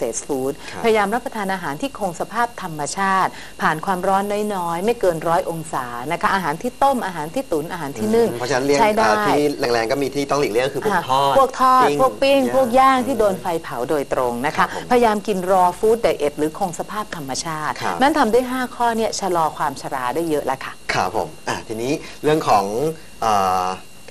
เศษฟู้ดครับพยายามรับประทานอาหารที่คงสภาพธรรมชาติ ผ่านความร้อนน้อยๆ ไม่เกินร้อยองศานะคะอาหารที่ต้มอาหารที่ตุ๋นอาหารที่นึ่งเพราะฉะนั้นเลี่ยงใช้ได้อ่าที่แรงๆก็มีที่ต้องหลีกเลี่ยงก็คือพวกค่ะทอดพวกทอดพวกปิ้งพวกย่างที่โดนอืมไฟเผาโดยตรงนะครัคะบผมพยายามกินรอฟู้ดไดเอทหรือคงสภาพธรรมชาติครับนั่นทำได้ 5 ข้อเนี่ยชะลอความชราได้เยอะแล้วค่ะครับผมอะทีนี้เรื่องของเอ่อ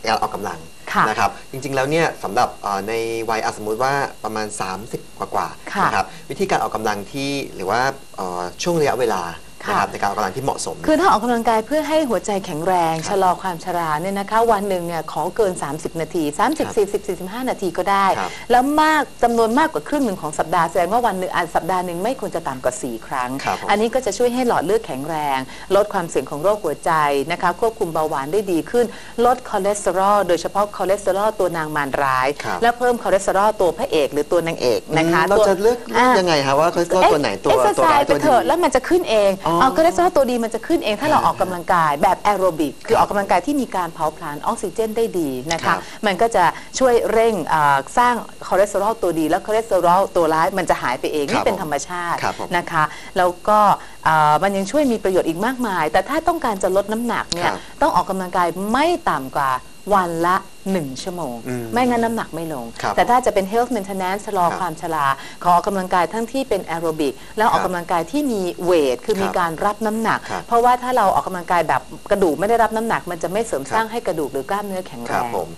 การออกกำลัง ค่ะนะครับจริงๆแล้วเนี่ยสำหรับเอ่อในวัยอะสมมุติว่าประมาณ 30กว่าๆค่ะนะครับวิธีการออกกำลังที่หรือว่าเอ่อช่วงระยะเวลาค่ะ นะครับในการออกกำลังที่เหมาะสม คือถ้าออกกำลังกายเพื่อให้หัวใจแข็งแรงครับชะลอความชราเนี่ยนะคะ วันหนึ่งเนี่ยขอเกิน 30 นาที 30 40 45 นาทีก็ได้ครับแล้วมากจำนวนมากกว่าครึ่งหนึ่งของสัปดาห์แสดงว่าวันหนึ่งอะสัปดาห์หนึ่งไม่ควรจะต่ำกว่า 4 ครั้งครับผมอันนี้ก็จะช่วยให้หลอดเลือดแข็งแรง ลดความเสี่ยงของโรคหัวใจนะคะควบคุมเบาหวานได้ดีขึ้น ลดคอเลสเตอรอลโดยเฉพาะคอเลสเตอรอลตัวนางมารร้ายครับและเพิ่มคอเลสเตอรอลตัวพระเอก หรือตัวนางเอกนะคะอืมเราตัวจะเลือกเลือกอะยังไงครับว่าคอเลสเตอรอลตัวไหนตัวเอ็กซ์ตัวไซร้ายส์ไปตัวเถดีอะแล้วมันจะขึ้นเองอ๋อเอาคอเลสเตอรอลตัวดีมันจะขึ้นเองถ้าเราออกกำลังกายแบบแอโรบิกคือครับออกกำลังกายที่มีการเผาผลาญออกซิเจนได้ดีนะครัคะบมันก็จะช่วยเร่งอ่าสร้างคอเลสเตอรอลตัวดี แล้วคอเลสเตอรอลตัวร้ายมันจะหายไปเองครับนี่เป็นผมธรรมชาติครับผมนะคะแล้วก็อ่ามันยังช่วยมีประโยชน์อีกมากมาย แต่ถ้าต้องการจะลดน้ำหนักเนี่ยครับต้องออกกำลังกายไม่ต่ำกว่า วันละ 1 ชั่วโมงอืมไม่งั้นน้ำหนักไม่ลงครับแต่ถ้าจะเป็น health maintenance ชะลอครับความชราขอออกกำลังกายทั้งที่เป็นแอโรบิกแล้วออกครับกำลังกายที่มีเวท คือครับมีการรับน้ำหนักครับเพราะว่าถ้าเราออกกำลังกายแบบกระดูกไม่ได้รับน้ำหนัก มันจะไม่เสริมครับสร้างให้กระดูกหรือกล้ามเนื้อแข็งคแรรับงผม